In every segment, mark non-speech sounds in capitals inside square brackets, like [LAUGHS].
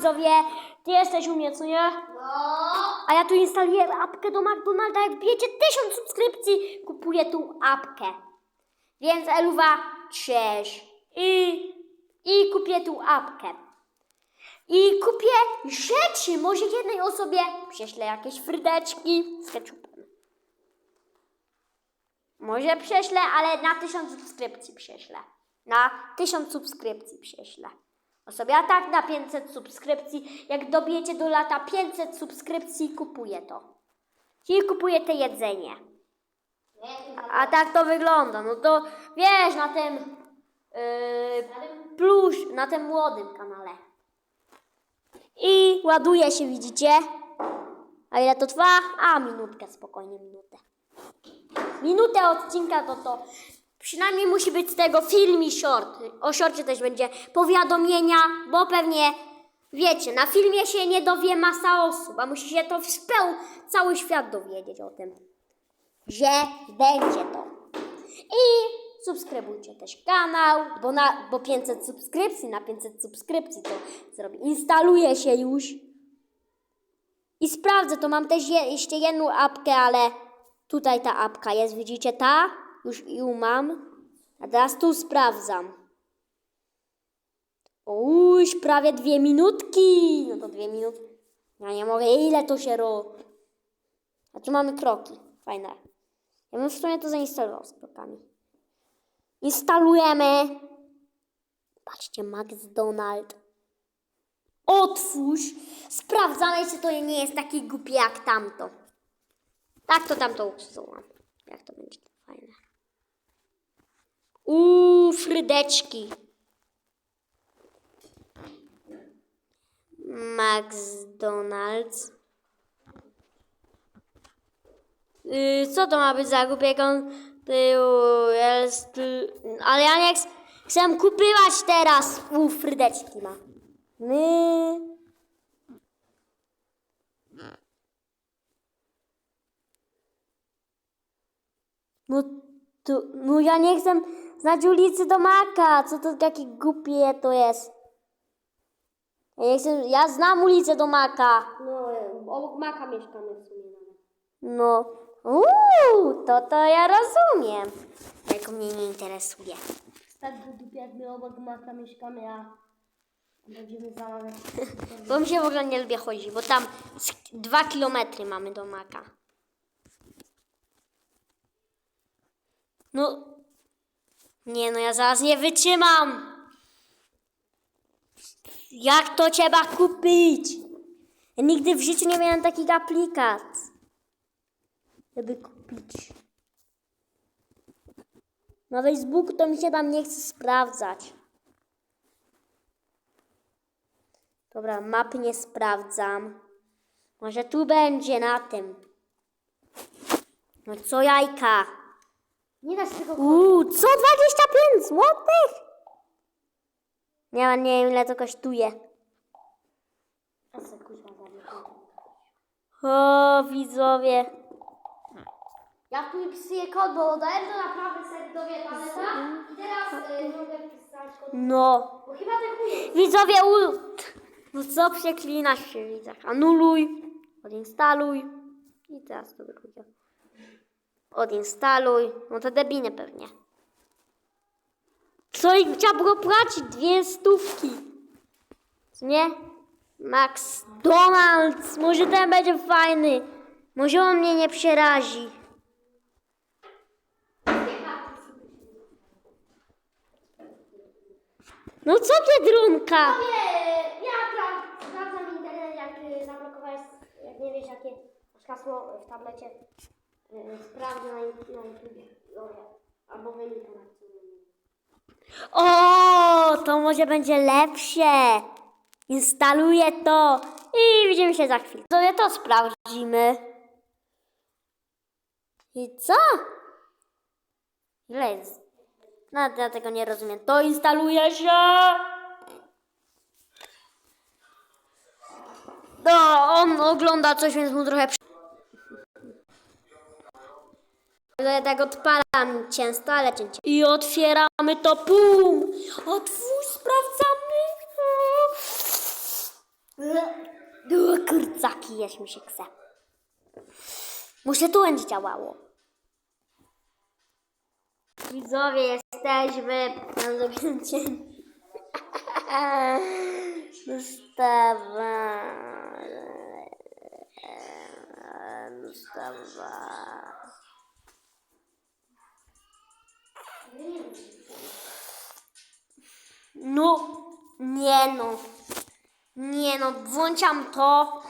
widzowie. Ty jesteś u mnie, co nie? No. A ja tu instaluję apkę do McDonalda. Jak wbijecie 1000 subskrypcji, kupuję tu apkę. Więc Eluwa, cześć. I, I kupię tu apkę. I kupię rzeczy. Może jednej osobie prześlę jakieś frydeczki z ketchupem. Może prześlę, ale na 1000 subskrypcji prześlę. Na 1000 subskrypcji prześlę. Osobie, a tak na 500 subskrypcji. Jak dobijecie do lata 500 subskrypcji, kupuję to. Czyli kupuję te jedzenie. A tak to wygląda. No to wiesz, na tym yy, plusz, na tym młodym kanale. I ładuje się, widzicie? A ile to trwa? A, minutkę, spokojnie, minutę. Minutę odcinka to to. Przynajmniej musi być z tego film i short. O shorcie też będzie powiadomienia, bo pewnie wiecie, na filmie się nie dowie masa osób, a musi się to speł cały świat dowiedzieć o tym, że będzie to. I subskrybujcie też kanał, bo, na, bo 500 subskrypcji, na 500 subskrypcji to zrobię. Instaluje się już. I sprawdzę, to mam też je, jeszcze jedną apkę, ale tutaj ta apka jest, widzicie ta? Już ją mam. A teraz tu sprawdzam. Uż, prawie dwie minutki. No to dwie minuty. Ja nie mogę, ile to się ro... A tu mamy kroki. Fajne. Ja bym w sumie to zainstalował z krokami. Instalujemy. Patrzcie, McDonald. Otwórz. Sprawdzamy, czy to nie jest taki głupi jak tamto. Tak to tamto usuwam. Jak to będzie fajne. Uuu, frydeczki. McDonald's. Yy, co to ma być za głupi, jak on był, jest, y, ale ja nie ch- chcę kupywać teraz. Uuu, frydeczki ma. My. No, to, no ja nie chcę znać ulicy do Maka. Co to takie głupie to jest? Ja nie chcę, ja znam ulicę do Maka. No, obok Maka mieszkamy w sumie. No. Uuu, to to ja rozumiem. Tylko mnie nie interesuje. Tak by jak my obok Maka mieszkamy, a będziemy zamawiać. [LAUGHS] Bo mi się w ogóle nie lubię chodzić, bo tam z dwa kilometry mamy do Maka. No. Nie no, ja zaraz nie wytrzymam. Jak to trzeba kupić? Ja nigdy w życiu nie miałem takich aplikat. Żeby kupić. Na Facebooku to mi się tam nie chce sprawdzać. Dobra, mapy nie sprawdzam. Może tu będzie na tym. No co jajka? Nie da się tego Uuu, co 25 złotych? Nie, nie wiem ile to kosztuje. A? O, widzowie. Ja tu wpisuję kod, bo dałem to naprawdę sobie dowie paleta i teraz y, mogę wpisać kod. No. Bo chyba ten chuj. Widzowie, u... No co przeklinasz się, widzach? Anuluj, odinstaluj. I teraz to drugie. Odinstaluj. No to debiny pewnie. Co ich trzeba było płacić? Dwie stówki. Nie? McDonald's. Może ten będzie fajny. Może on mnie nie przerazi. No co Biedronka? Nie, ja pra- sprawdzam internet, jak y, zablokowałeś, jak nie wiesz jakie masz hasło w tablecie. Sprawdzę na, na. Albo w internecie. O, to może będzie lepsze. Instaluję to i widzimy się za chwilę. Sobie to sprawdzimy. I co? Ile jest? No, ja tego nie rozumiem. To instaluje się. No, on ogląda coś, więc mu trochę... Ja tak odpalam często, ale często. I otwieramy to, pum! Otwórz, sprawdzamy. O, kurcaki, jeść mi się chce. Muszę tu będzie działało. Widzowie, jesteśmy na zakręcie. Dostawa. Dostawa. No, nie no. Nie no, włączam to.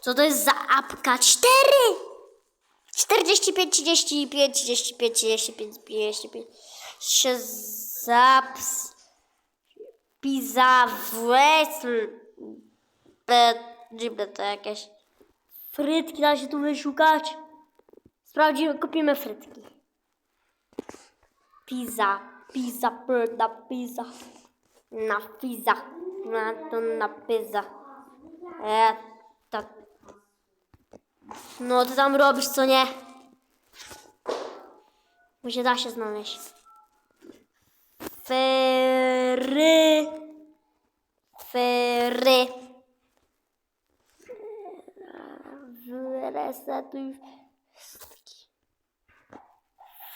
Co to jest za apka? Cztery! 45, 35, 35, 35, 55. Się zaps. Pizza wrestle. Dziwne to jakieś. Frytki da się tu wyszukać. Sprawdzimy, kupimy frytki. Pizza, pizza, pizza, pizza. Na pizza. Na to na pizza. E, to. No, ty tam robisz, co nie? Muszę da się znaleźć. Fery. Fery. Resetuj.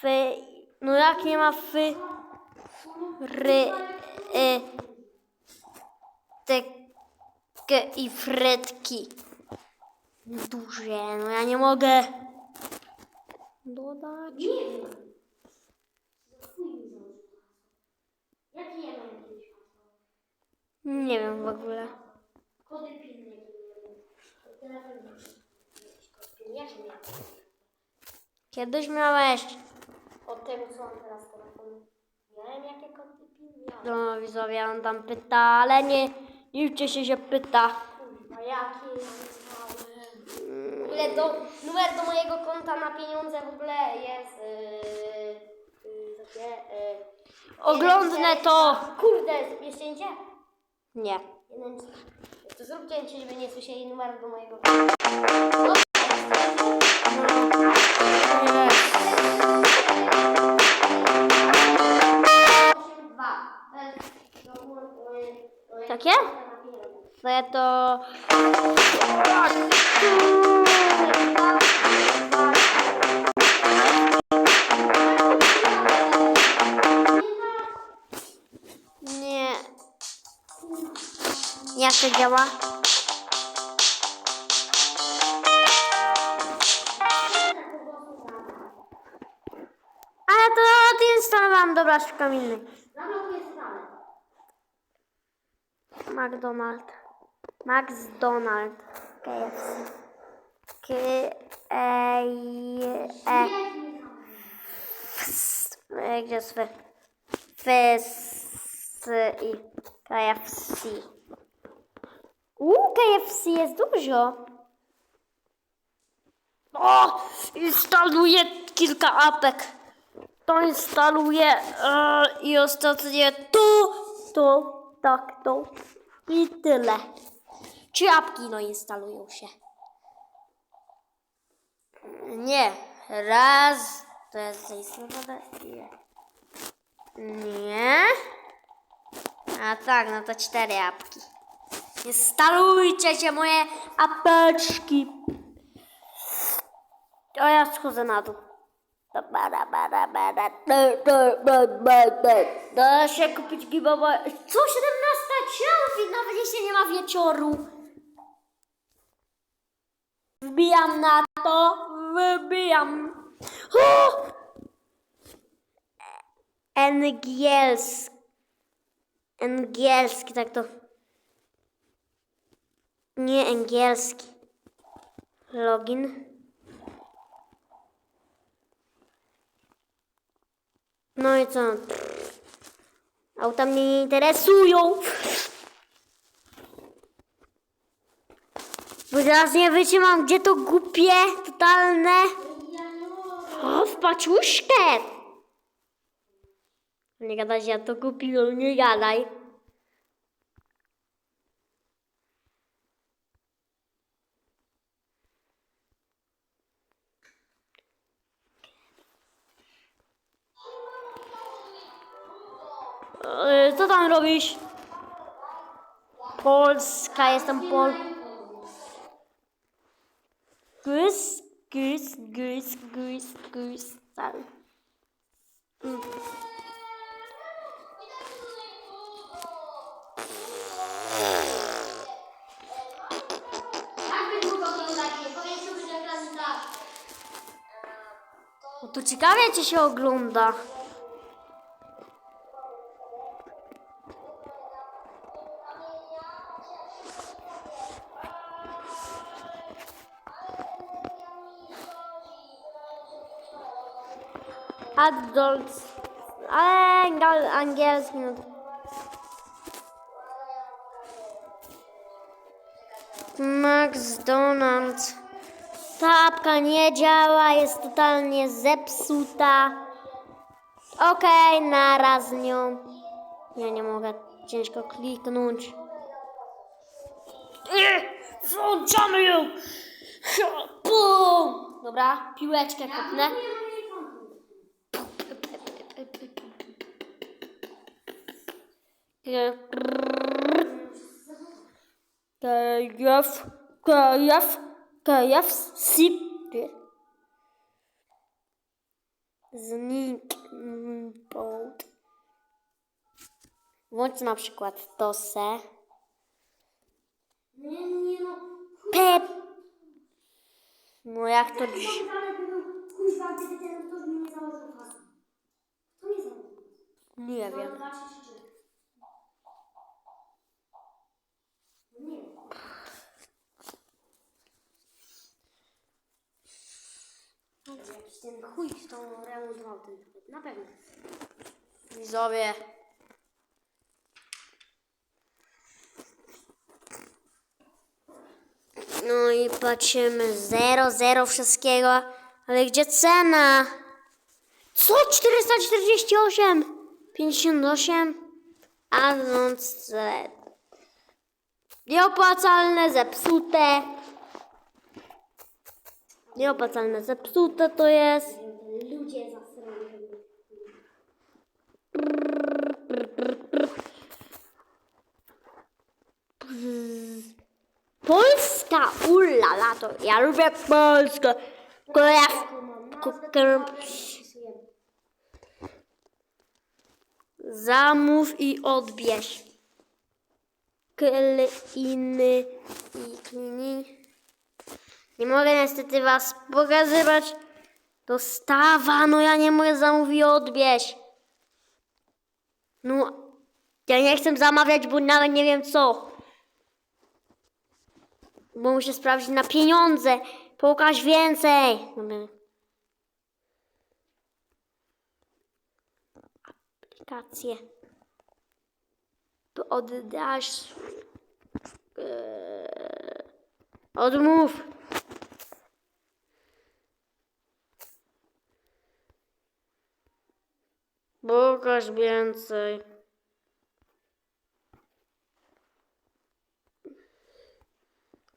Fy. No jak nie ma fy. Ry. Y. Te. K i frytki. Duże. No ja nie mogę. Dodać. Nie? Nie wiem w ogóle. Kody miałem? Kiedyś miałeś. Od tego co mam teraz telefon. Miałem jakie PIN? Miałem. No widzowie, on tam pyta, ale nie. Nie liczy się, że pyta. Kurwa, jakie ja miałem? W ogóle do, numer do mojego konta na pieniądze w ogóle jest... Yy, yy, takie, yy, Oglądnę jeden, to. cztery. Kurde, jest cięcie? Nie. Jeden, to zrób cięcie, żeby nie słyszeli numeru do mojego konta. No, Takie? To ja to. Nie. Jak to działa? Ale to odinstalowałam, dobra, szukam innej. McDonald. McDonald. KFC. K e, e, Gdzie jest F? Fs i KFC. Uuu, KFC jest dużo. O! Instaluję kilka apek. To instaluję e, i ostatnie to, to, tak, to i tyle. Trzy apki no instalują się. Nie, raz, to jest zainstalowane. Nie. Nie. A tak, no to cztery apki. Instalujcie się moje apeczki. O, ja schodzę na dół. Da, się kupić gibowe. Co, 17 Jeśli nie ma wieczoru? Wbijam na to, wybijam. O! Angielski. Angielski, tak to. Nie angielski. Login. No i co? Auta mnie nie interesują. Bo teraz nie wytrzymam, gdzie to głupie, totalne. O, w paczuszkę. Nie gadaj, ja to kupiłem, nie gadaj. E, Co tam robisz? Polska, jestem Pol... oglądacie? Powiedzcie mi, że ekran tak. No to ciekawie ci się ogląda. Adults. Ale angiel- angielski. No. McDonald's. Ta apka nie działa, jest totalnie zepsuta. Okej, naraz z nią. Ja nie mogę ciężko kliknąć. Włączamy ją! Dobra, piłeczkę kopnę. KF, KF, KF, SIP. Zniknąć. Włącz na przykład TOSE. Nie, nie, no. Pep. No jak to dziś? Założył. Nie wiem. Dwa, trzy, trzy. No Nie wiem. Jakiś ten chuj tą remontował ten. Na pewno. Widzowie. No i patrzymy, zero, zero wszystkiego, ale gdzie cena? Co? 448? 58? A no, c- Nieopłacalne, zepsute. Nieopłacalne, zepsute to jest. Ludzie zasrani. Polska, ulala, to ja lubię Polskę. Krew, kuker, zamów i odbierz. Kliny i klini. Nie mogę niestety was pokazywać. Dostawa, no ja nie mogę zamówić odbierz. No, ja nie chcę zamawiać, bo nawet nie wiem co. Bo muszę sprawdzić na pieniądze. Pokaż więcej. Aplikacje. To oddasz. Eee, Odmów. Pokaż więcej.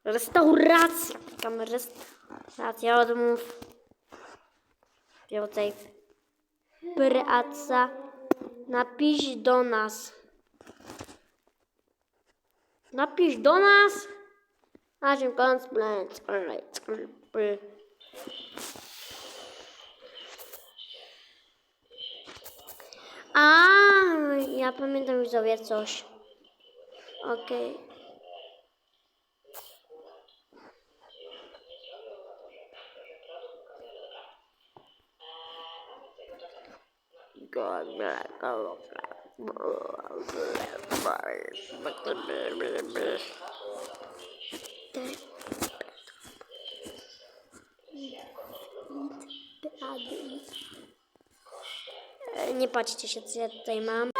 Restauracja. Klikamy restauracja. Odmów. Więcej. Praca. Napisz do nas. Napisz do nas. Naszym konsplant. A, ja pamiętam sobie coś. Okej. Nie patrzcie się, co ja tutaj mam.